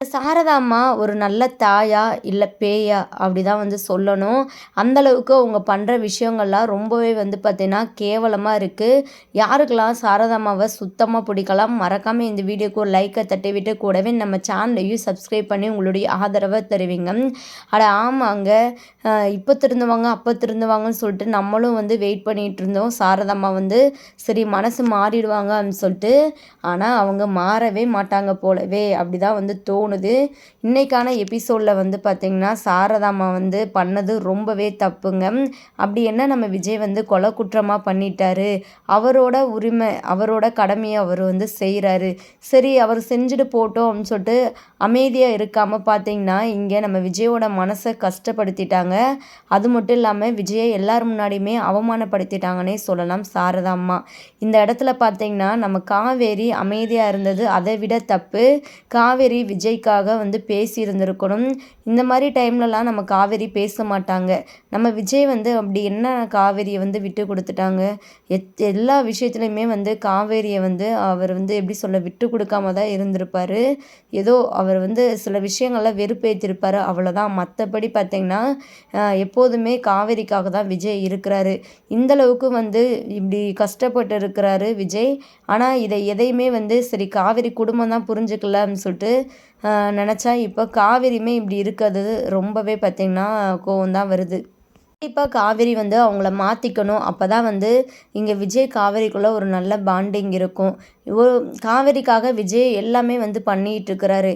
சாரதாம்மா ஒரு நல்ல தாயா இல்லை பேயா? அப்படி தான் வந்து சொல்லணும். அந்தளவுக்கு அவங்க பண்ணுற விஷயங்கள்லாம் ரொம்பவே வந்து பார்த்திங்கன்னா கேவலமாக இருக்குது யாருக்கெல்லாம் சாரதாம்மாவை சுத்தமாக பிடிக்கலாம் மறக்காமல் இந்த வீடியோக்கு ஒரு லைக்கை தட்டி விட்டு கூடவே நம்ம சேனலையும் சப்ஸ்கிரைப் பண்ணி உங்களுடைய ஆதரவை தருவீங்க. அட ஆமாங்க. இப்போ திருந்துவாங்க அப்போ திருந்துவாங்கன்னு சொல்லிட்டு நம்மளும் வந்து வெயிட் பண்ணிகிட்டு இருந்தோம். சாரதாம்மா வந்து சரி மனசு மாறிடுவாங்க அப்படின்னு சொல்லிட்டு ஆனால் அவங்க மாறவே மாட்டாங்க போலவே. அப்படி தான் வந்து தோணும். தோணுது இன்றைக்கான எபிசோடில் வந்து பார்த்திங்கன்னா சாரதாமா வந்து பண்ணது ரொம்பவே தப்புங்க. அப்படி என்ன நம்ம விஜய் வந்து கொலை குற்றமாக பண்ணிட்டாரு? அவரோட உரிமை அவரோட கடமையை அவர் வந்து செய்கிறாரு சரி அவர் செஞ்சுட்டு போட்டோம் அப்படின்னு சொல்லிட்டு அமைதியாக இருக்காமல் பார்த்தீங்கன்னா இங்கே நம்ம விஜயோட மனசை கஷ்டப்படுத்திட்டாங்க. அது மட்டும் இல்லாமல் விஜயை எல்லார் முன்னாடியுமே அவமானப்படுத்திட்டாங்கன்னே சொல்லலாம் சாரதாம்மா இந்த இடத்துல பார்த்தீங்கன்னா நம்ம காவேரி அமைதியாக இருந்தது அதை விட தப்பு. காவேரி விஜய் விஜய்க்காக வந்து பேசியிருந்திருக்கணும். இந்த மாதிரி டைம்லலாம் நம்ம காவேரி பேச மாட்டாங்க. நம்ம விஜய் வந்து அப்படி என்ன காவேரியை வந்து விட்டு கொடுத்துட்டாங்க? எத் எல்லா விஷயத்துலையுமே வந்து காவேரியை வந்து அவர் வந்து எப்படி சொல்ல விட்டு கொடுக்காம தான் இருந்திருப்பார். ஏதோ அவர் வந்து சில விஷயங்கள்லாம் வெறுப்பேற்றிருப்பார் அவ்வளோதான் மற்றபடி பார்த்திங்கன்னா எப்போதுமே காவேரிக்காக தான் விஜய் இருக்கிறாரு. இந்தளவுக்கு வந்து இப்படி கஷ்டப்பட்டு இருக்கிறாரு விஜய். ஆனால் இதை எதையுமே வந்து சரி காவேரி குடும்பம் தான் புரிஞ்சுக்கலன்னு சொல்லிட்டு நினச்சா இப்போ காவேரியுமே இப்படி இருக்கிறது ரொம்பவே பார்த்திங்கன்னா கோவம் தான் வருது. கண்டிப்பாக காவேரி வந்து அவங்கள மாற்றிக்கணும் அப்போ தான் வந்து இங்கே விஜய் காவேரிக்குள்ளே ஒரு நல்ல பாண்டிங் இருக்கும். ஒரு காவேரிக்காக விஜய் எல்லாமே வந்து பண்ணிகிட்டு இருக்கிறாரு.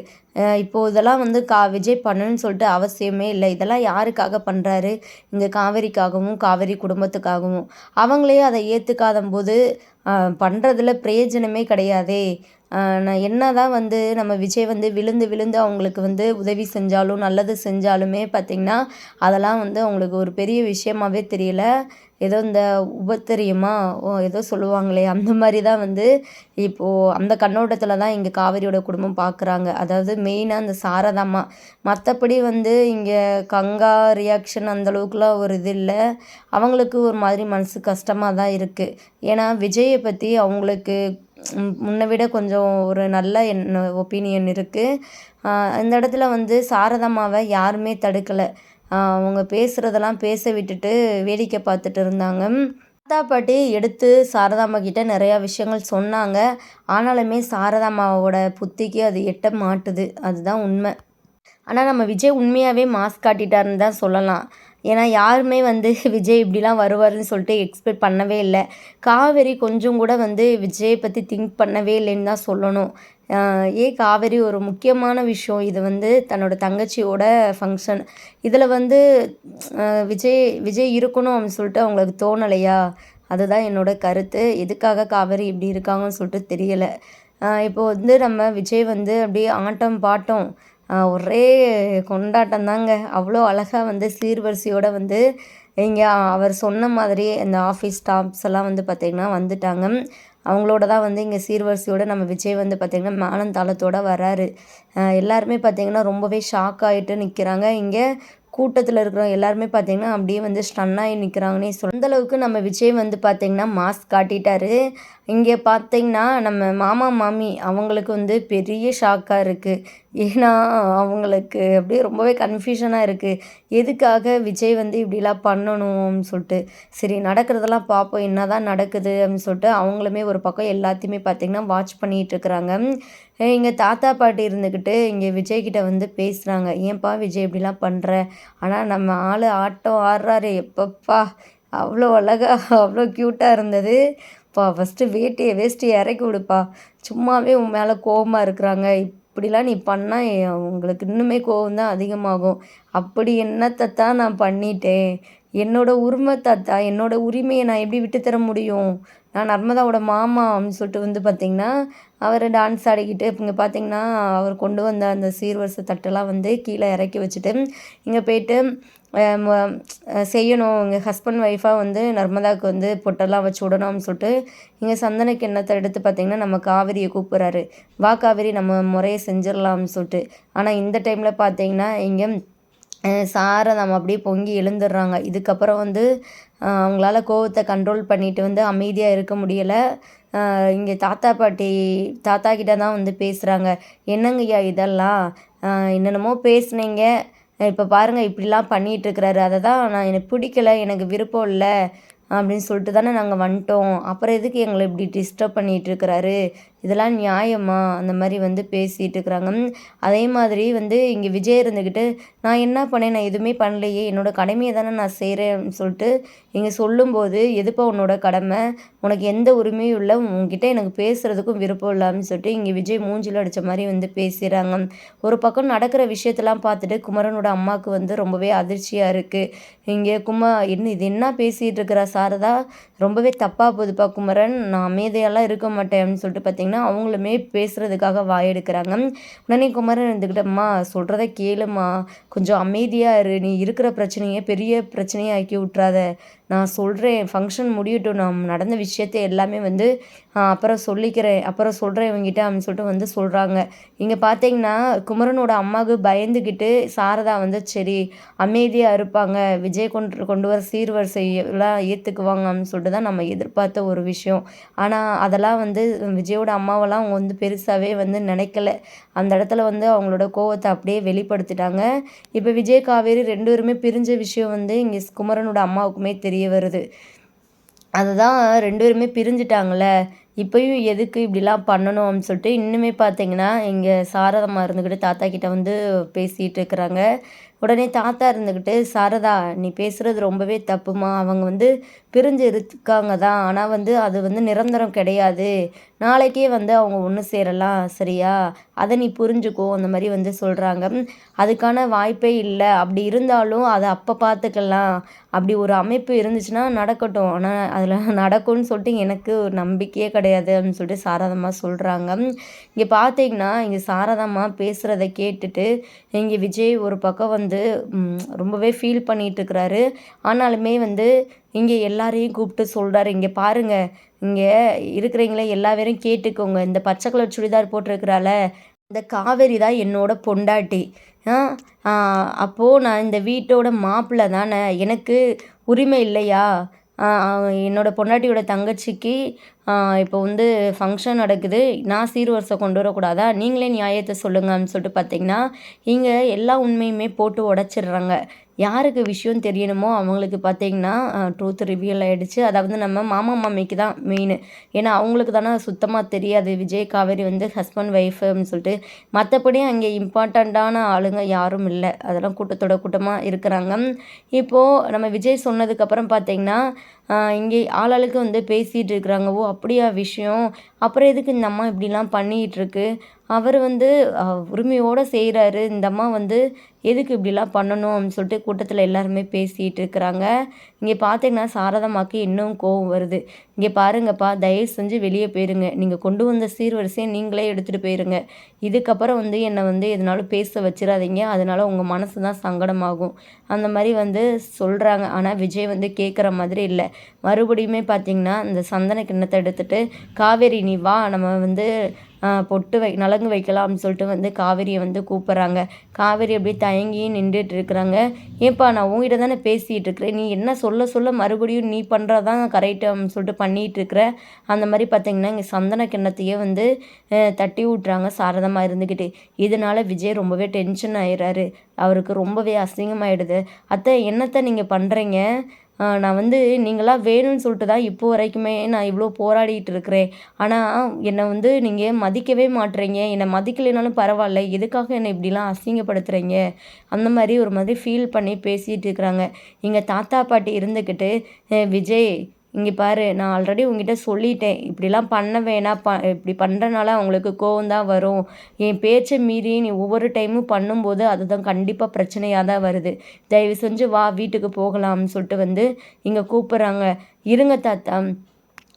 இப்போது இதெல்லாம் வந்து கா விஜய் பண்ணணும்னு சொல்லிட்டு அவசியமே இல்லை. இதெல்லாம் யாருக்காக பண்ணுறாரு இங்கே காவேரிக்காகவும் காவேரி குடும்பத்துக்காகவும். அவங்களே அதை ஏற்றுக்காத போது பண்ணுறதுல பிரயோஜனமே கிடையாதே. நான் என்ன தான் வந்து நம்ம விஜய் வந்து விழுந்து விழுந்து அவங்களுக்கு வந்து உதவி செஞ்சாலும் நல்லது செஞ்சாலுமே பார்த்திங்கன்னா அதெல்லாம் வந்து அவங்களுக்கு ஒரு பெரிய விஷயமாவே தெரியல. ஏதோ இந்த உபத்தரியமா ஓ ஏதோ சொல்லுவாங்களே அந்த மாதிரி தான் வந்து இப்போது அந்த கண்ணோட்டத்தில் தான் இங்கே காவேரியோட குடும்பம் பார்க்குறாங்க அதாவது மெயினாக அந்த சாரதாம்மா. மற்றபடி வந்து இங்கே கங்கா ரியாக்ஷன் அந்தளவுக்குலாம் ஒரு இது இல்லை. அவங்களுக்கு ஒரு மாதிரி மனசு கஷ்டமாக தான் இருக்குது ஏன்னா விஜயை பற்றி அவங்களுக்கு முன்னை விட கொஞ்சம் ஒரு நல்ல என் ஒப்பீனியன் இருக்குது இந்த இடத்துல வந்து சாரதாம்மாவை யாருமே தடுக்கலை. அவங்க பேசுகிறதெல்லாம் பேச விட்டுட்டு வேடிக்கை பார்த்துட்டு இருந்தாங்க. தாத்தா பாட்டி எடுத்து சாரதாம்மா கிட்ட நிறையா விஷயங்கள் சொன்னாங்க. ஆனாலுமே சாரதாம்மாவோட புத்திக்கு அது எட்ட மாட்டுது. அதுதான் உண்மை. ஆனால் நம்ம விஜய் உண்மையாகவே மாஸ்க் காட்டிட்டாருன்னு தான் சொல்லலாம். ஏன்னா யாருமே வந்து விஜய் இப்படிலாம் வருவார்னு சொல்லிட்டு எக்ஸ்பெக்ட் பண்ணவே இல்லை. காவேரி கொஞ்சம் கூட வந்து விஜயை பற்றி திங்க் பண்ணவே இல்லைன்னு தான் சொல்லணும். ஏ காவேரி ஒரு முக்கியமான விஷயம். இது வந்து தன்னோட தங்கச்சியோட ஃபங்க்ஷன் இதில் வந்து விஜய் விஜய் இருக்கணும் அப்படின்னு சொல்லிட்டு அவங்களுக்கு தோணலையா? அதுதான் என்னோடய கருத்து. எதுக்காக காவேரி இப்படி இருக்காங்கன்னு சொல்லிட்டு தெரியலை. இப்போ வந்து நம்ம விஜய் வந்து அப்படியே ஆட்டம் பாட்டம் ஒரே கொண்டாட்டம் தாங்க அவ்வளோ அழகாக வந்து சீர்வரிசையோடு வந்து இங்கே அவர் சொன்ன மாதிரி இந்த ஆஃபீஸ் ஸ்டாஃப்ஸ் எல்லாம் வந்து பார்த்திங்கன்னா வந்துட்டாங்க. அவங்களோட தான் வந்து இங்கே சீர்வரிசையோடு நம்ம விஜய் வந்து பார்த்திங்கன்னா மேலந்தாளத்தோடு வராரு. எல்லாருமே பார்த்திங்கன்னா ரொம்பவே ஷாக் ஆகிட்டு நிற்கிறாங்க இங்கே கூட்டத்தில் இருக்கிற எல்லாருமே பார்த்திங்கன்னா அப்படியே வந்து ஸ்டன்னாகி நிற்கிறாங்கன்னே சொல்ல அந்தளவுக்கு நம்ம விஜய் வந்து பார்த்திங்கன்னா மாஸ்க் காட்டிட்டாரு. இங்கே பார்த்திங்கன்னா நம்ம மாமா மாமி அவங்களுக்கு வந்து பெரிய ஷாக்காக இருக்குது ஏன்னா அவங்களுக்கு அப்படியே ரொம்பவே கன்ஃபியூஷனாக இருக்குது எதுக்காக விஜய் வந்து இப்படிலாம் பண்ணணும் சொல்லிட்டு. சரி நடக்கிறதெல்லாம் பார்ப்போம் என்ன தான் நடக்குது அப்படின்னு சொல்லிட்டு அவங்களுமே ஒரு பக்கம் எல்லாத்தையுமே பார்த்திங்கன்னா வாட்ச் பண்ணிகிட்டு இருக்கிறாங்க. இங்கே தாத்தா பாட்டி இருந்துக்கிட்டு இங்கே விஜய்கிட்ட வந்து பேசுகிறாங்க ஏன்ப்பா விஜய் இப்படிலாம் பண்ணுற ஆனால் நம்ம ஆள் ஆட்டம் ஆடுறாரு. எப்பப்பா? அவ்வளோ அழகாக அவ்வளோ க்யூட்டாக இருந்தது. பா ஃபஸ்ட்டு வேட்டியை வேஸ்ட்டு இறக்கி விடுப்பா. சும்மாவே உன் மேலே கோபமாக இருக்கிறாங்க. இப்படிலாம் நீ பண்ணால் உங்களுக்கு இன்னுமே கோபம் தான் அதிகமாகும். அப்படி என்னத்தை தான் நான் பண்ணிட்டேன்? என்னோட உரிமை தாத்தா என்னோட உரிமையை நான் எப்படி விட்டு தர முடியும்? நான் நர்மதாவோட மாமா அப்படின்னு சொல்லிட்டு வந்து பார்த்திங்கன்னா அவர் டான்ஸ் ஆடிக்கிட்டு இங்கே பார்த்திங்கன்னா அவர் கொண்டு வந்த அந்த சீர்வரிசை தட்டெல்லாம் வந்து கீழே இறக்கி வச்சுட்டு இங்கே போயிட்டு செய்யணும். எங்கள் ஹஸ்பண்ட் ஒய்ஃபாக வந்து நர்மதாவுக்கு வந்து பொட்டெல்லாம் வச்சு விடணும்னு சொல்லிட்டு இங்கே சந்தன கிண்ணத்தை எடுத்து பார்த்திங்கன்னா நம்ம காவிரியை கூப்பிட்றாரு. வா காவிரி நம்ம முறையை செஞ்சிடலாம்னு சொல்லிட்டு. ஆனால் இந்த டைமில் பார்த்திங்கன்னா இங்கே சாரை நம்ம அப்படியே பொங்கி எழுந்துடுறாங்க. இதுக்கப்புறம் வந்து அவங்களால கோவத்தை கண்ட்ரோல் பண்ணிட்டு வந்து அமைதியாக இருக்க முடியலை. இங்கே தாத்தா பாட்டி தாத்தா கிட்ட தான் வந்து பேசுகிறாங்க என்னங்கய்யா இதெல்லாம்? என்னென்னமோ பேசுனீங்க. இப்போ பாருங்கள் இப்படிலாம் பண்ணிகிட்ருக்கிறாரு அதை தான் நான் எனக்கு பிடிக்கல எனக்கு விருப்பம் இல்லை. அப்படின்னு சொல்லிட்டு தானே நாங்கள் வந்துட்டோம். அப்புறம் எதுக்கு எங்களை இப்படி டிஸ்டர்ப் பண்ணிகிட்ருக்கிறாரு இதெல்லாம் நியாயமா? அந்த மாதிரி வந்து பேசிகிட்டு இருக்கிறாங்க. அதே மாதிரி வந்து இங்கே விஜய் இருந்துக்கிட்டு நான் என்ன பண்ணேன்? நான் எதுவுமே பண்ணலையே. என்னோடய கடமையை தானே நான் செய்கிறேன்னு சொல்லிட்டு இங்கே சொல்லும்போது எதுப்பா உன்னோட கடமை? உனக்கு எந்த உரிமையும் இல்லை. உங்ககிட்ட எனக்கு பேசுகிறதுக்கும் விருப்பம் இல்லாமல் சொல்லிட்டு இங்கே விஜய் மூஞ்சில் அடித்த மாதிரி வந்து பேசுகிறாங்க ஒரு பக்கம் நடக்கிற விஷயத்தெல்லாம் பார்த்துட்டு குமரனோட அம்மாவுக்கு வந்து ரொம்பவே அதிர்ச்சியாக இருக்குது இங்கே குமா என்ன இது என்ன பேசிகிட்டு இருக்கிற? சாரதா ரொம்பவே தப்பாக போகுதுப்பா குமரன். நான் அமைதியெல்லாம் இருக்க மாட்டேன். அப்படின்னு சொல்லிட்டு பார்த்தீங்கன்னா பார்த்திங்கன்னா அவங்களுமே பேசுகிறதுக்காக வாயெடுக்கிறாங்க. உடனே குமரன் இருந்துக்கிட்டம்மா சொல்கிறத கேளுமா கொஞ்சம் அமைதியாக இரு. நீ இருக்கிற பிரச்சனையை பெரிய பிரச்சனையை ஆக்கி விட்றாத நான் சொல்கிறேன் ஃபங்க்ஷன் முடியட்டும் நான் நடந்த விஷயத்த எல்லாமே வந்து அப்புறம் சொல்லிக்கிறேன் அப்புறம் சொல்கிறேன் இவங்கிட்ட அப்படின்னு சொல்லிட்டு வந்து சொல்கிறாங்க இங்கே பார்த்தீங்கன்னா குமரனோட அம்மாவுக்கு பயந்துக்கிட்டு சாரதா வந்து சரி அமைதியாக இருப்பாங்க. விஜய் கொண்டு கொண்டு வர சீர்வரிசை எல்லாம் ஏற்றுக்குவாங்க அப்படின்னு சொல்லிட்டு தான் நம்ம எதிர்பார்த்த ஒரு விஷயம். ஆனால் அதெல்லாம் வந்து விஜயோட அம்மாவெல்லாம் அவங்க வந்து பெருசாகவே வந்து நினைக்கல. அந்த இடத்துல வந்து அவங்களோட கோவத்தை அப்படியே வெளிப்படுத்திட்டாங்க. இப்போ விஜய் காவேரி ரெண்டு பேருமே பிரிஞ்ச விஷயம் வந்து இங்கே குமரனோட அம்மாவுக்குமே தெரியும் தெரிய வருது. அதுதான் ரெண்டு பேருமே பிரிஞ்சிட்டாங்கள இப்போயும் எதுக்கு இப்படிலாம் பண்ணணும் அப்படின்னு சொல்லிட்டு இன்னுமே பார்த்தீங்கன்னா இங்கே சாரதம்மா இருந்துக்கிட்டு தாத்தா கிட்ட வந்து பேசிகிட்டு இருக்கிறாங்க. உடனே தாத்தா இருந்துக்கிட்டு சாரதா நீ பேசுகிறது ரொம்பவே தப்புமா? அவங்க வந்து பிரிஞ்சு இருக்காங்க தான். ஆனால் வந்து அது வந்து நிரந்தரம் கிடையாது. நாளைக்கே வந்து அவங்க ஒன்று சேரலாம். சரியா? அதை நீ புரிஞ்சுக்கோ அந்த மாதிரி வந்து சொல்கிறாங்க அதுக்கான வாய்ப்பே இல்லை. அப்படி இருந்தாலும் அதை அப்போ பார்த்துக்கலாம் அப்படி ஒரு அமைப்பு இருந்துச்சுன்னா நடக்கட்டும். ஆனால் அதில் நடக்கும்னு சொல்லிட்டு எனக்கு ஒரு நம்பிக்கையே கிடையாது அப்படின்னு சொல்லிட்டு சாரதம்மா சொல்கிறாங்க இங்கே பார்த்தீங்கன்னா இங்கே சாரதம்மா பேசுகிறத கேட்டுட்டு இங்கே விஜய் ஒரு பக்கம் வந்து ரொம்பவே ஃபீல் பண்ணிகிட்ருக்கிறாரு ஆனாலுமே வந்து இங்கே எல்லாரையும் கூப்பிட்டு சொல்கிறாரு இங்கே பாருங்கள் இங்கே இருக்கிறீங்களே எல்லா பேரும் கேட்டுக்கோங்க. இந்த பச்சை கலர் சுடிதார் போட்டிருக்கிறால இந்த காவேரி தான் என்னோட பொண்டாட்டி. அப்போது நான் இந்த வீட்டோட மாப்பிள்ளை தானே. எனக்கு உரிமை இல்லையா? என்னோடய பொண்டாட்டியோட தங்கச்சிக்கு இப்போ வந்து ஃபங்க்ஷன் நடக்குது. நான் சீர்வரிசை கொண்டு வரக்கூடாதா? நீங்களே நியாயத்தை சொல்லுங்கன்னு சொல்லிட்டு பார்த்தீங்கன்னா இங்கே எல்லா உண்மையுமே போட்டு உடச்சிடுறாங்க. யாருக்கு விஷயம் தெரியணுமோ அவங்களுக்கு பார்த்தீங்கன்னா ட்ரூத் ரிவியல் ஆகிடுச்சு அதாவது நம்ம மாமா மாமிக்கு தான் மெயின் ஏன்னா அவங்களுக்கு தானே சுத்தமாக தெரியாது. விஜய் காவேரி வந்து ஹஸ்பண்ட் ஒய்ஃப் அப்படின்னு சொல்லிட்டு. மற்றபடி அங்கே இம்பார்ட்டண்ட்டான ஆளுங்க யாரும் இல்லை. அதெல்லாம் கூட்டத்தோட கூட்டமாக இருக்கிறாங்க. இப்போது நம்ம விஜய் சொன்னதுக்கப்புறம் பார்த்தீங்கன்னா இங்கே ஆளாளுக்கு வந்து பேசிகிட்டு இருக்கிறாங்க. ஓ அப்படியா விஷயம்? அப்புறம் எதுக்கு இந்த அம்மா இப்படிலாம் பண்ணிகிட்ருக்கு அவர் வந்து உரிமையோடு செய்கிறாரு இந்த அம்மா வந்து எதுக்கு இப்படிலாம் பண்ணணும்? அப்படின்னு சொல்லிட்டு கூட்டத்தில் எல்லாருமே பேசிகிட்டு இருக்கிறாங்க. இங்கே பார்த்தீங்கன்னா சாரதம்மாக்கு இன்னும் கோவம் வருது. இங்கே பாருங்கப்பா தயவு செஞ்சு வெளியே போயிருங்க. நீங்கள் கொண்டு வந்த சீர்வரிசையை நீங்களே எடுத்துகிட்டு போயிருங்க. இதுக்கப்புறம் வந்து என்னை வந்து எதனாலும் பேச வச்சிடாதீங்க. அதனால் உங்கள் மனசு தான் சங்கடமாகும். அந்த மாதிரி வந்து சொல்கிறாங்க ஆனால் விஜய் வந்து கேட்குற மாதிரி இல்லை. மறுபடியுமே பார்த்திங்கன்னா இந்த சந்தன கிண்ணத்தை எடுத்துகிட்டு காவேரி நீ வா. நம்ம வந்து பொட்டு வை நலங்கு வைக்கலாம் அப்படின்னு சொல்லிட்டு வந்து காவேரியை வந்து கூப்பிட்றாங்க. காவேரி அப்படியே தயங்கி நின்றுட்டு இருக்கிறாங்க. ஏப்பா நான் உங்ககிட்ட தானே பேசிகிட்டு இருக்கிறேன். நீ என்ன சொல்ல சொல்ல மறுபடியும் நீ பண்ணுறதான் கரெக்டு அப்படின்னு சொல்லிட்டு பண்ணிகிட்டு இருக்கிற? அந்த மாதிரி பார்த்தீங்கன்னா இங்கே சந்தன கிண்ணத்தையே வந்து தட்டி விட்றாங்க சாரதமாக இருந்துக்கிட்டு இதனால் விஜய் ரொம்பவே டென்ஷன் ஆயிடுறாரு. அவருக்கு ரொம்பவே அசிங்கமாயிடுது. அத்தை என்னத்தை நீங்கள் பண்ணுறீங்க நான் வந்து நீங்களாம் வேணும்னு சொல்லிட்டு தான் இப்போ வரைக்குமே நான் இவ்வளோ போராடிட்டு இருக்கிறேன். ஆனால் என்னை வந்து நீங்கள் மதிக்கவே மாட்டுறீங்க என்னை மதிக்கலைனாலும் பரவாயில்ல. எதுக்காக என்னை இப்படிலாம் அசிங்கப்படுத்துகிறீங்க அந்த மாதிரி ஒரு மாதிரி ஃபீல் பண்ணி பேசிகிட்டு இருக்கிறாங்க. எங்கள் தாத்தா பாட்டி இருந்துக்கிட்டு விஜய் இங்கே பாரு நான் ஆல்ரெடி உங்ககிட்ட சொல்லிட்டேன். இப்படிலாம் பண்ண வேணாம். ப இப்படி பண்ணுறனால அவங்களுக்கு கோவம் தான் வரும். என் பேச்சை மீறி நீ ஒவ்வொரு டைமும் பண்ணும்போது அதுதான் கண்டிப்பாக பிரச்சனையாக தான் வருது. தயவு செஞ்சு வா வீட்டுக்கு போகலாம்னு சொல்லிட்டு வந்து இங்கே கூப்பிட்றாங்க. இருங்க தாத்தா.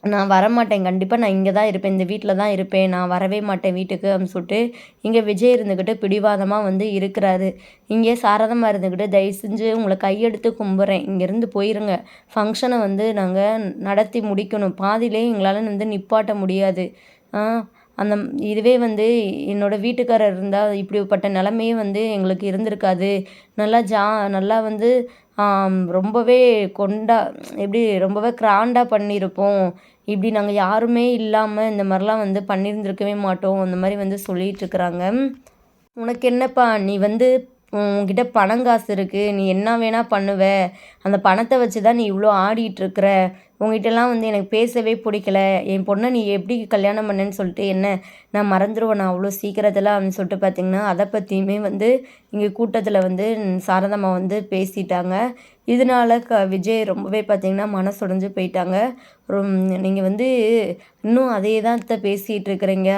நான் வரமாட்டேன். கண்டிப்பாக நான் இங்கே தான் இருப்பேன். இந்த வீட்டில் தான் இருப்பேன். நான் வரவே மாட்டேன் வீட்டுக்கு அப்படின்னு சொல்லிட்டு இங்கே விஜய் இருந்துக்கிட்டு பிடிவாதமாக வந்து இருக்கிறாரு. இங்கே சாரதமாக இருந்துக்கிட்டு தயவு செஞ்சு உங்களை கையெடுத்து கும்பிட்றேன் இங்கேருந்து போயிருங்க. ஃபங்க்ஷனை வந்து நாங்கள் நடத்தி முடிக்கணும். பாதியிலே எங்களால் வந்து நிப்பாட்ட முடியாது. அந்த இதுவே வந்து என்னோடய வீட்டுக்காரர் இருந்தால் இப்படிப்பட்ட நிலமையே வந்து எங்களுக்கு இருந்திருக்காது. நல்லா ஜா நல்லா வந்து ரொம்பவே கொண்டா எப்படி ரொம்பவே கிராண்டாக பண்ணியிருப்போம். இப்படி நாங்கள் யாருமே இல்லாமல் இந்த மாதிரிலாம் வந்து பண்ணியிருந்திருக்கவே மாட்டோம். அந்த மாதிரி வந்து சொல்லிகிட்ருக்குறாங்க உனக்கு என்னப்பா நீ வந்து உன்கிட்ட பணம் காசு இருக்குது நீ என்ன வேணால் பண்ணுவ. அந்த பணத்தை வச்சு தான் நீ இவ்வளோ ஆடிட்டுருக்குற உங்ககிட்டலாம் வந்து எனக்கு பேசவே பிடிக்கல. என் பொண்ணை நீ எப்படி கல்யாணம் பண்ணேன்னு சொல்லிட்டு என்ன நான் மறந்துடுவேன் நான் அவ்வளோ சீக்கிரத்தில் அப்படின்னு சொல்லிட்டு பார்த்திங்கன்னா அதை பற்றியுமே வந்து இங்கே கூட்டத்தில் வந்து சாரதம்மா வந்து பேசிட்டாங்க. இதனால க விஜய் ரொம்பவே பார்த்திங்கன்னா மனசுடைஞ்சு போயிட்டாங்க. ரொம் நீங்கள் வந்து இன்னும் அதே தான் பேசிகிட்டு இருக்கிறீங்க.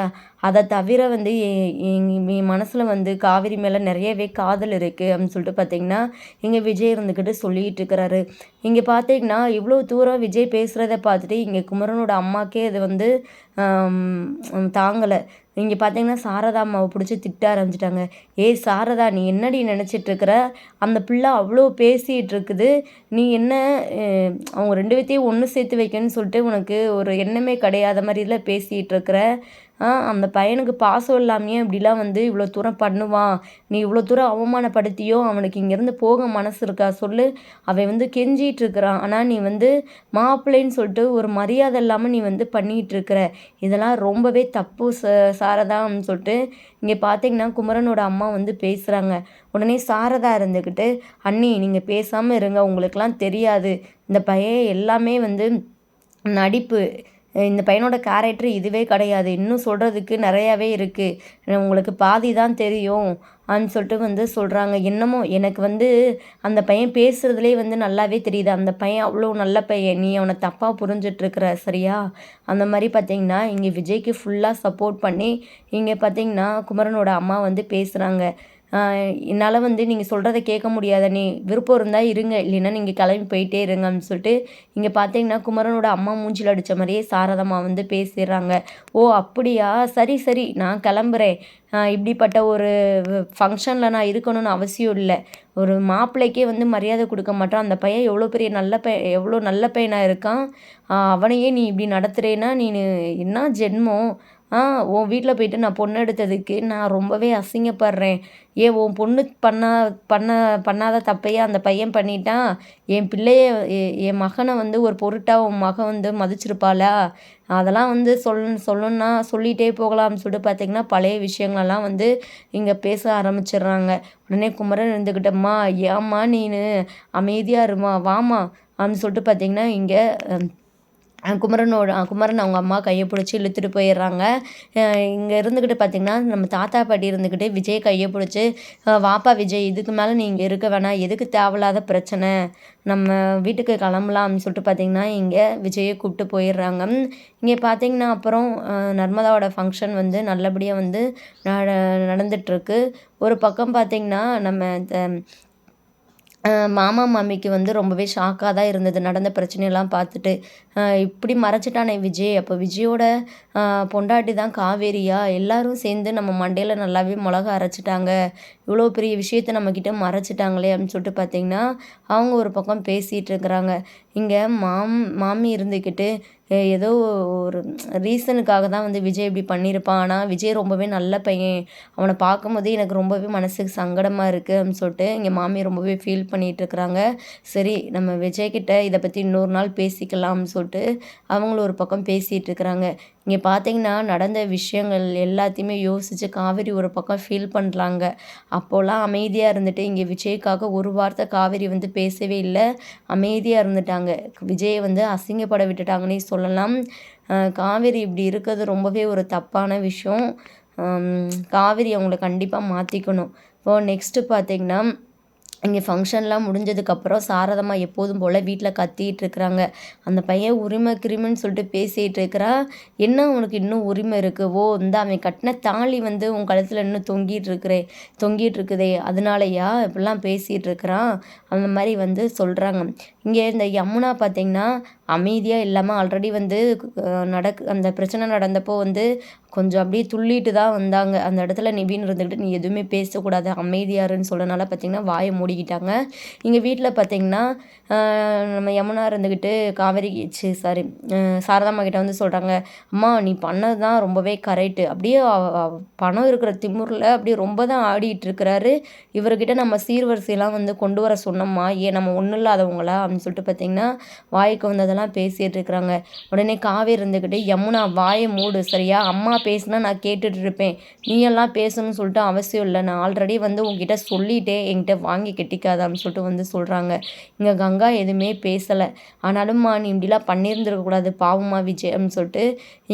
அதை தவிர வந்து என் மனசில் வந்து காவிரி மேலே நிறையவே காதல் இருக்குது அப்படின்னு சொல்லிட்டு பார்த்திங்கன்னா இங்கே விஜய் இருந்துக்கிட்டு சொல்லிகிட்டு இருக்கிறாரு இங்கே பார்த்தீங்கன்னா இவ்வளோ தூரம் விஜய் பேசுகிறத பார்த்துட்டு இங்கே குமரனோட அம்மாக்கே இது வந்து தாங்கலை. இங்கே பார்த்தீங்கன்னா சாரதா அம்மாவை பிடிச்சி திட்ட ஆரம்பிச்சிட்டாங்க. ஏய் சாரதா நீ என்னடி நினச்சிட்ருக்குற அந்த பிள்ளை அவ்வளோ பேசிகிட்டு இருக்குது. நீ என்ன அவங்க ரெண்டு பேர்த்தையும் ஒன்று சேர்த்து வைக்கணும்னு சொல்லிட்டு உனக்கு ஒரு எண்ணமே கிடையாத மாதிரிலாம் பேசிகிட்டு இருக்கிற? அந்த பையனுக்கு பாசம் இல்லாமையே இப்படிலாம் வந்து இவ்வளோ தூரம் பண்ணுவான். நீ இவ்வளோ தூரம் அவமானப்படுத்தியோ அவனுக்கு இங்கேருந்து போக மனசு இருக்கா? சொல்லு. அவன் வந்து கெஞ்சிகிட்டு இருக்கிறான். ஆனால் நீ வந்து மாப்பிள்ளைன்னு சொல்லிட்டு ஒரு மரியாதை இல்லாமல் நீ வந்து பண்ணிகிட்டு இருக்கிற. இதெல்லாம் ரொம்பவே தப்பு ச சாரதான்னு சொல்லிட்டு இங்கே பார்த்தீங்கன்னா குமரனோட அம்மா வந்து பேசுகிறாங்க உடனே சாரதா இருந்துக்கிட்டு அண்ணி நீங்கள் பேசாமல் இருங்க. உங்களுக்கெல்லாம் தெரியாது. இந்த பையன் எல்லாமே வந்து நடிப்பு. இந்த பையனோட கேரக்டர் இதுவே கிடையாது. இன்னும் சொல்கிறதுக்கு நிறையாவே இருக்குது உங்களுக்கு பாதி தான் தெரியும் அப்படின்னு சொல்லிட்டு வந்து சொல்கிறாங்க என்னமோ எனக்கு வந்து அந்த பையன் பேசுகிறதுலே வந்து நல்லாவே தெரியுது. அந்த பையன் அவ்வளோ நல்ல பையன். நீ அவனை தப்பாக புரிஞ்சிட்ருக்குற சரியா? அந்த மாதிரி பார்த்தீங்கன்னா இங்கே விஜய்க்கு ஃபுல்லாக சப்போர்ட் பண்ணி இங்கே பார்த்தீங்கன்னா குமரனோட அம்மா வந்து பேசுகிறாங்க என்னால் வந்து நீங்கள் சொல்கிறத கேட்க முடியாத நீ விருப்பம் இருந்தால் இருங்க இல்லைன்னா நீங்கள் கிளம்பி போயிட்டே இருங்க அப்படின்னு சொல்லிட்டு இங்கே பார்த்தீங்கன்னா குமரனோட அம்மா மூஞ்சில் அடித்த மாதிரியே சாரதம்மா வந்து பேசிடுறாங்க. ஓ அப்படியா? சரி சரி நான் கிளம்புறேன். இப்படிப்பட்ட ஒரு ஃபங்க்ஷனில் நான் இருக்கணும்னு அவசியம் இல்லை. ஒரு மாப்பிள்ளைக்கே வந்து மரியாதை கொடுக்க மாட்டான். அந்த பையன் எவ்வளோ பெரிய நல்ல பையன் எவ்வளோ நல்ல பையனாக இருக்கான். அவனையே நீ இப்படி நடத்துகிறேன்னா நீ என்ன ஜென்மம்? ஆ உன் வீட்டில் போயிட்டு நான் பொண்ணு எடுத்ததுக்கு நான் ரொம்பவே அசிங்கப்படுறேன். ஏன் உன் பொண்ணு பண்ணா பண்ண பண்ணாத தப்பையே அந்த பையன் பண்ணிட்டான்? என் பிள்ளைய என் மகனை வந்து ஒரு பொருட்டாக உன் மகன் வந்து மதிச்சிருப்பாளா? அதெல்லாம் வந்து சொல் சொல்லணுன்னா சொல்லிகிட்டே போகலாம்னு சொல்லிட்டு பார்த்திங்கன்னா பழைய விஷயங்களெல்லாம் வந்து இங்கே பேச ஆரம்பிச்சிடுறாங்க. உடனே குமரன் இருந்துக்கிட்டம்மா ஏம்மா நீனு? அமைதியாக இருமா வாமா அப்படின்னு சொல்லிட்டு பார்த்திங்கன்னா இங்கே குமரனோட குமரன் அவங்க அம்மா கையை பிடிச்சி இழுத்துட்டு போயிடுறாங்க. இங்கே இருந்துக்கிட்டு பார்த்திங்கன்னா நம்ம தாத்தா பாட்டி இருந்துக்கிட்டு விஜய் கையை பிடிச்சி வாப்பா விஜய் இதுக்கு மேலே நீ இங்கே இருக்க வேணாம் எதுக்கு தேவையில்லாத பிரச்சனை? நம்ம வீட்டுக்கு கிளம்பலாம் அப்படின்னு சொல்லிட்டு பார்த்திங்கன்னா இங்கே விஜயை கூப்பிட்டு போயிடுறாங்க. இங்கே பார்த்திங்கன்னா அப்புறம் நர்மதாவோட ஃபங்க்ஷன் வந்து நல்லபடியாக வந்து நடந்துகிட்ருக்கு ஒரு பக்கம் பார்த்திங்கன்னா நம்ம மாமா மாமிக்கு வந்து ரொம்பவே ஷாக்காக தான் இருந்தது. நடந்த பிரச்சனையெல்லாம் பார்த்துட்டு இப்படி மறைச்சிட்டானே விஜய். அப்போ விஜயோட பொண்டாட்டி தான் காவேரியா? எல்லாரும் சேர்ந்து நம்ம மண்டையில் நல்லாவே மிளகா அரைச்சிட்டாங்க. இவ்வளோ பெரிய விஷயத்த நம்மக்கிட்ட மறைச்சிட்டாங்களே அப்படின்னு சொல்லிட்டு பார்த்தீங்கன்னா அவங்க ஒரு பக்கம் பேசிகிட்டு இருக்கிறாங்க. இங்கே மாம் மாமி இருந்துக்கிட்டு ஏதோ ஒரு ரீசனுக்காக தான் வந்து விஜய் இப்படி பண்ணியிருப்பான். ஆனால் விஜய் ரொம்பவே நல்ல பையன். அவனை பார்க்கும்போதே எனக்கு ரொம்பவே மனசுக்கு சங்கடமாக இருக்குது அப்படின்னு சொல்லிட்டு இங்கே மாமி ரொம்பவே ஃபீல் பண்ணிகிட்ருக்குறாங்க சரி நம்ம விஜய்கிட்ட இதை பற்றி இன்னொரு நாள் பேசிக்கலாம்னு சொல்லிட்டு அவங்களும் ஒரு பக்கம் பேசிகிட்டு இருக்கிறாங்க இங்கே பார்த்தீங்கன்னா நடந்த விஷயங்கள் எல்லாத்தையுமே யோசித்து காவேரி ஒரு பக்கம் ஃபீல் பண்ணுறாங்க அப்போல்லாம் அமைதியாக இருந்துட்டு இங்கே விஜய்க்காக ஒரு வார்த்தை காவேரி வந்து பேசவே இல்லை. அமைதியாக இருந்துட்டாங்க. விஜயை வந்து அசிங்கப்பட விட்டுட்டாங்கன்னே சொல்லலாம். காவேரி இப்படி இருக்கிறது ரொம்பவே ஒரு தப்பான விஷயம். காவேரி அவங்கள கண்டிப்பாக மாற்றிக்கணும் இப்போது நெக்ஸ்ட்டு பார்த்திங்கன்னா இங்கே ஃபங்க்ஷன்லாம் முடிஞ்சதுக்கப்புறம் சாரதம்மா எப்போதும் போல் வீட்டில் கத்திகிட்டு இருக்கிறாங்க. அந்த பையன் உரிமை கிரிமைன்னு சொல்லிட்டு பேசிகிட்டு இருக்கிறா. என்ன உனக்கு இன்னும் உரிமை இருக்குது ஓ இந்த அவன் கட்டின தாலி வந்து உன் கழுத்தில் இன்னும் தொங்கிட்டு இருக்கிறே தொங்கிட்டு இருக்குதே. அதனாலயா இப்படிலாம் பேசிகிட்டு இருக்கிறான்? அந்த மாதிரி வந்து சொல்கிறாங்க இங்கே இந்த யமுனா பார்த்திங்கன்னா அமைதியாக இல்லாமல் ஆல்ரெடி வந்து நடக்கு அந்த பிரச்சனை நடந்தப்போ வந்து கொஞ்சம் அப்படியே துள்ளிட்டு தான் வந்தாங்க. அந்த இடத்துல நிபின் இருந்துக்கிட்டு நீ எதுவுமே பேசக்கூடாது அமைதியாருன்னு சொல்லனால பார்த்திங்கன்னா வாயை மூடிக்கிட்டாங்க. எங்கள் வீட்டில் பார்த்திங்கன்னா நம்ம யமுனா இருந்துக்கிட்டு காவேரி சி சாரி சாரதாம்மா கிட்ட வந்து சொல்கிறாங்க அம்மா நீ பண்ணது தான் ரொம்பவே கரெக்டு அப்படியே பணம் இருக்கிற திமுறில் அப்படியே ரொம்ப தான் ஆடிட்டு இருக்கிறாரு. இவர்கிட்ட நம்ம சீர்வரிசையெல்லாம் வந்து கொண்டு வர சொன்னோம்மா ஏன் நம்ம ஒன்றும் இல்லாதவங்களா? அப்படின்னு சொல்லிட்டு பார்த்திங்கன்னா வாய்க்கு வந்ததெல்லாம் பேசிகிட்டு இருக்கிறாங்க உடனே காவேரி இருந்துக்கிட்டு யமுனா வாயை மூடு சரியா? அம்மா பேசுனா நான் கேட்டுட்டு இருப்பேன் நீ எல்லாம் பேசணும்னு சொல்லிட்டு அவசியம் இல்லை. நான் ஆல்ரெடி வந்து உங்ககிட்ட சொல்லிட்டே என்கிட்ட வாங்கி கெட்டிக்காதான்னு சொல்லிட்டு வந்து சொல்கிறாங்க இங்கே கங்கா எதுவுமே பேசலை. ஆனாலும்மா நீ இப்படிலாம் பண்ணியிருந்துருக்கக்கூடாது பாவமா விஜய் அப்படின்னு சொல்லிட்டு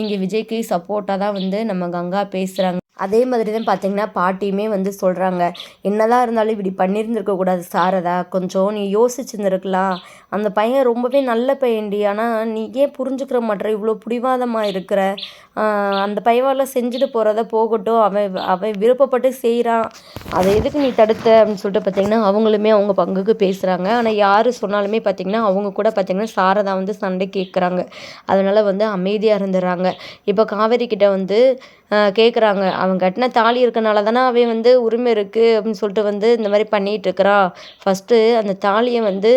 இங்கே விஜய்க்கு சப்போர்ட்டாக தான் வந்து நம்ம கங்கா பேசுகிறாங்க அதே மாதிரி தான் பார்த்தீங்கன்னா பாட்டியுமே வந்து சொல்கிறாங்க என்னதான் இருந்தாலும் இப்படி பண்ணியிருந்துருக்கக்கூடாது சாரதா. கொஞ்சம் நீ யோசிச்சுருந்துருக்கலாம். அந்த பையன் ரொம்பவே நல்ல பையன்டி. ஆனால் நீ ஏன் புரிஞ்சுக்கிற மாட்டேற இவ்வளோ பிடிவாதமாக இருக்கிற. அந்த பையவால் செஞ்சுட்டு போகிறத போகட்டும். அவன் அவன் விருப்பப்பட்டு செய்கிறான் அதை எதுக்கு நீ தடுத்த? அப்படின்னு சொல்லிட்டு பார்த்தீங்கன்னா அவங்களுமே அவங்க பங்குக்கு பேசுகிறாங்க ஆனால் யார் சொன்னாலுமே பார்த்திங்கன்னா அவங்க கூட பார்த்திங்கன்னா சாரதா வந்து சண்டை கேட்குறாங்க அதனால் வந்து அமைதியாக இருந்துடுறாங்க இப்போ காவேரி கிட்ட வந்து கேட்குறாங்க அவன் கட்டின தாலி இருக்கனால தானே அவன் வந்து உரிமை இருக்குது அப்படின்னு சொல்லிட்டு வந்து இந்த மாதிரி பண்ணிகிட்ருக்குறான் ஃபஸ்ட்டு அந்த தாலியை வந்து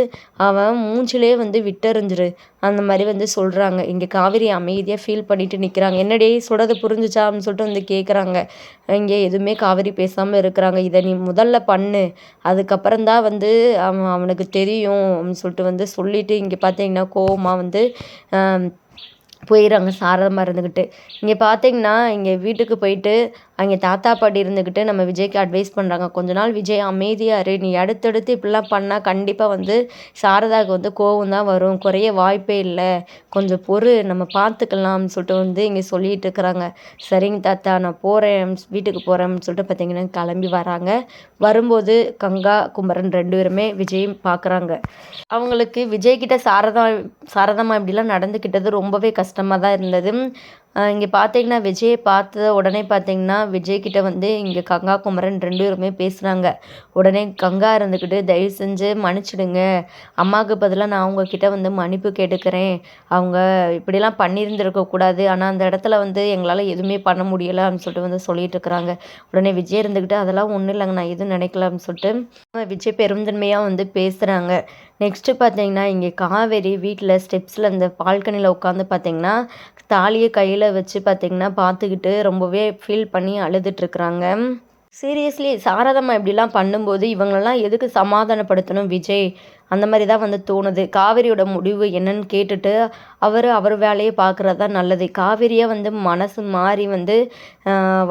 அவன் மூஞ்சிலே வந்து விட்டெறிஞ்சிரு. அந்த மாதிரி வந்து சொல்கிறாங்க இங்கே காவேரி அமைதியாக ஃபீல் பண்ணிட்டு நிற்கிறாங்க என்னடே சொல்கிறது புரிஞ்சுச்சா அப்படின்னு சொல்லிட்டு வந்து கேட்குறாங்க இங்கே எதுவுமே காவேரி பேசாமல் இருக்கிறாங்க. இதை நீ முதல்ல பண்ணு. அதுக்கப்புறம் தான் வந்து அவன் அவனுக்கு தெரியும் அப்படின்னு சொல்லிட்டு வந்து சொல்லிவிட்டு இங்கே பார்த்தீங்கன்னா கோவமாக வந்து போயிடுறாங்க. சாரதமாக இருந்துக்கிட்டு இங்கே பார்த்தீங்கன்னா இங்கே வீட்டுக்கு போயிட்டு அங்கே தாத்தா பாட்டி இருந்துக்கிட்டு நம்ம விஜய்க்கு அட்வைஸ் பண்ணுறாங்க கொஞ்ச நாள் விஜய் அமைதியாக இரு. நீ அடுத்தடுத்து இப்படிலாம் பண்ணால் கண்டிப்பாக வந்து சாரதாவுக்கு வந்து கோவம் தான் வரும். குறைய வாய்ப்பே இல்லை. கொஞ்சம் பொறு. நம்ம பார்த்துக்கலாம்னு சொல்லிட்டு வந்து இங்கே சொல்லிகிட்டு இருக்கிறாங்க. சரிங்க தாத்தா நான் போகிறேன் வீட்டுக்கு போகிறேன்னு சொல்லிட்டு பார்த்தீங்கன்னா கிளம்பி வராங்க. வரும்போது கங்கா குமரன் ரெண்டு பேருமே விஜயும் பார்க்குறாங்க. அவங்களுக்கு விஜய்கிட்ட சாரதா சாரதாமா இப்படிலாம் நடந்துக்கிட்டது ரொம்பவே கஷ்டமாக தான் இருந்தது. இங்கே பார்த்தீங்கன்னா விஜயை பார்த்த உடனே பார்த்தீங்கன்னா விஜய்கிட்ட வந்து இங்கே கங்கா குமரன் ரெண்டு பேருமே பேசுகிறாங்க உடனே கங்கா இருந்துக்கிட்டு தயவு செஞ்சு மன்னிச்சிடுங்க. அம்மாவுக்கு பதிலாக நான் அவங்கக்கிட்ட வந்து மன்னிப்பு கேட்டுக்கிறேன். அவங்க இப்படிலாம் பண்ணியிருந்துருக்கக்கூடாது ஆனால் அந்த இடத்துல வந்து எங்களால் எதுவுமே பண்ண முடியலை. அப்படின்னு சொல்லிட்டு வந்து சொல்லிட்டு இருக்கிறாங்க. உடனே விஜய் இருந்துக்கிட்டு அதெல்லாம் ஒன்றும் இல்லைங்க. நான் எதுவும் நினைக்கல. அப்படின்னு சொல்லிட்டு விஜய் பெருந்தன்மையாக வந்து பேசுகிறாங்க நெக்ஸ்ட்டு பார்த்தீங்கன்னா இங்கே காவேரி வீட்டில் ஸ்டெப்ஸில் இந்த பால்கனியில் உட்காந்து பார்த்தீங்கன்னா தாலியை கையில் வச்சு பார்த்தீங்கன்னா பார்த்துக்கிட்டு ரொம்பவே ஃபீல் பண்ணி அழுதுட்ருக்குறாங்க சீரியஸ்லி சாரதம்மா இப்படிலாம் பண்ணும்போது இவங்களெல்லாம் எதுக்கு சமாதானப்படுத்தணும் விஜய்? அந்த மாதிரி தான் வந்து தோணுது. காவேரியோட முடிவு என்னன்னு கேட்டுட்டு அவர் அவர் வேலையை பார்க்குறது தான் நல்லது. காவேரியாக வந்து மனசு மாறி வந்து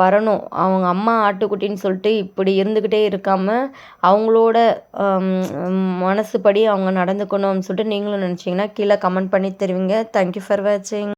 வரணும். அவங்க அம்மா ஆட்டுக்குட்டின்னு சொல்லிட்டு இப்படி இருந்துக்கிட்டே இருக்காமல் அவங்களோட மனசுப்படி அவங்க நடந்துக்கணும்னு சொல்லிட்டு நீங்களும் நினச்சிங்கன்னா கீழே கமெண்ட் பண்ணி தருவீங்க. தேங்க்யூ ஃபார் வாட்சிங்